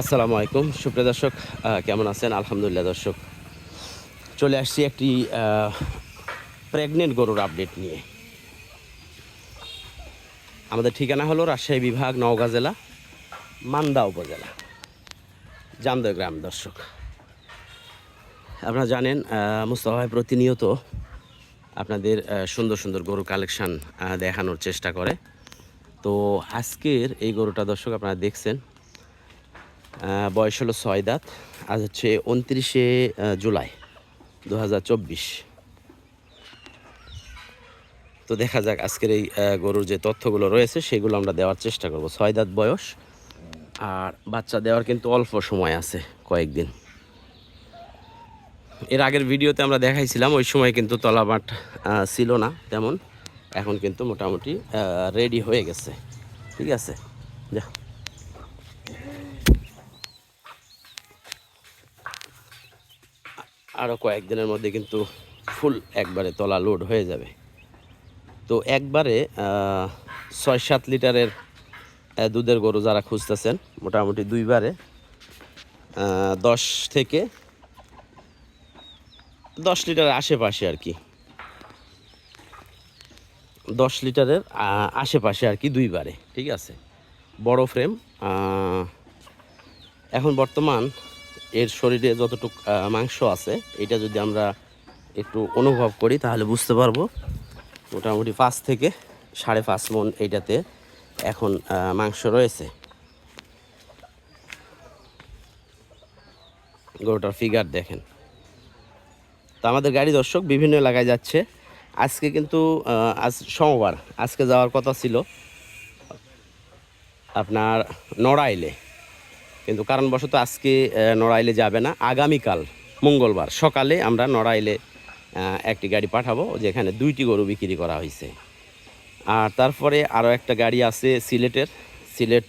আসসালামু আলাইকুম। সুপ্রিয় দর্শক কেমন আছেন? আলহামদুলিল্লাহ দর্শক, চলে আসছি একটি প্রেগনেন্ট গরুর আপডেট নিয়ে। আমাদের ঠিকানা হলো রাজশাহী বিভাগ, নওগাঁ জেলা, মান্দা উপজেলা জামদয় গ্রাম দর্শক। আপনারা জানেন মুস্তফা ভাই প্রতিনিয়ত আপনাদের সুন্দর সুন্দর গরু কালেকশান দেখানোর চেষ্টা করে। তো আজকের এই গরুটা দর্শক আপনারা দেখছেন বয়স হলো ছয় দাঁত। আজ হচ্ছে উনত্রিশে জুলাই দু হাজার চব্বিশ। তো দেখা যাক আজকের এই গরুর যে তথ্যগুলো রয়েছে, সেগুলো আমরা দেওয়ার চেষ্টা করব। ছয় দাঁত বয়স। আর বাচ্চা দেওয়ার কিন্তু অল্প সময় আছে, কয়েকদিন। এর আগের ভিডিওতে আমরা দেখাইছিলাম, ওই সময় কিন্তু তলাবাট ছিল না তেমন। এখন কিন্তু মোটামুটি রেডি হয়ে গেছে। ঠিক আছে? যা। আরও কয়েকদিনের মধ্যে কিন্তু ফুল একবারে তলা লোড হয়ে যাবে। তো একবারে ছয় সাত লিটারের দুধের গরু যারা খুঁজতেছেন, মোটামুটি দুইবারে দশ থেকে দশ লিটারের আশেপাশে আর কি। দশ লিটারের আশেপাশে আর কি দুইবারে, ঠিক আছে? বড় ফ্রেম এখন বর্তমান এর শরীরে যতটুক মাংস আছে, এটা যদি আমরা একটু অনুভব করি, তাহলে বুঝতে পারব। মোটামুটি পাঁচ থেকে সাড়ে পাঁচ মন এইটাতে এখন মাংস রয়েছে। গরুটার ফিগার দেখেন। তো আমাদের গাড়ি দর্শক বিভিন্ন এলাকায় যাচ্ছে। আজকে কিন্তু আজ সোমবার, আজকে যাওয়ার কথা ছিল আপনার নড়াইলে। কিন্তু কারণবশত আজকে নড়াইলে যাবে না। আগামীকাল মঙ্গলবার সকালে আমরা নড়াইলে একটি গাড়ি পাঠাবো, যেখানে দুইটি গরু বিক্রি করা হয়েছে। আর তারপরে আরও একটা গাড়ি আছে সিলেটের, সিলেট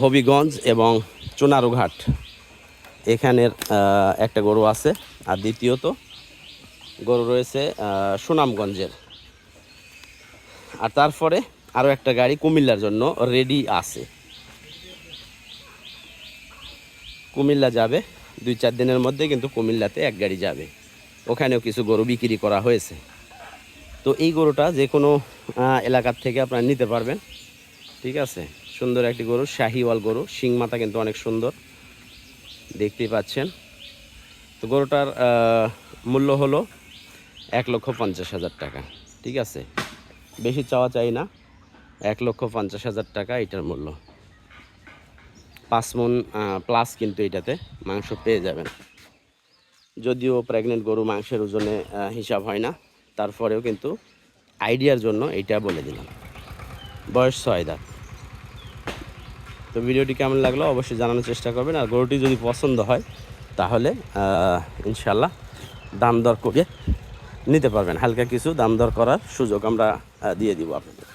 হবিগঞ্জ এবং চুনারুঘাট। এখানের একটা গরু আছে, আর দ্বিতীয়ত গরু রয়েছে সুনামগঞ্জের। আর তারপরে আরও একটা গাড়ি কুমিল্লার জন্য রেডি আছে। কুমিল্লা যাবে, দুই চার দিনের মধ্যে কিন্তু কুমিল্লাতে এক গাড়ি যাবে। ওখানেও কিছু গরু বিক্রি করা হয়েছে। তো এই গরুটা যে কোনো এলাকার থেকে আপনারা নিতে পারবেন। ঠিক আছে? সুন্দর একটি গরু, শাহিওয়াল গরু। শিং মাথা কিন্তু অনেক সুন্দর। দেখতেই পাচ্ছেন। তো গরুটার মূল্য হলো এক লক্ষ পঞ্চাশ হাজার টাকা। ঠিক আছে? বেশি চাওয়া চাই না। এক লক্ষ পঞ্চাশ হাজার টাকা এটার মূল্য। পাঁচ মন প্লাস কিন্তু এটাতে মাংস পেয়ে যাবেন। যদিও প্রেগনেন্ট গরু মাংসের ওজনে হিসাব হয় না, তারপরেও কিন্তু আইডিয়ার জন্য এইটা বলে দিলাম। বয়স ছয় দাঁত। তো ভিডিওটি কেমন লাগল অবশ্যই জানানোর চেষ্টা করবেন, আর গরুটি যদি পছন্দ হয়, তাহলে ইনশাল্লাহ দাম দর করে নিতে পারবেন। হালকা কিছু দাম দর করার সুযোগ আমরা দিয়ে দিব আপনাদের।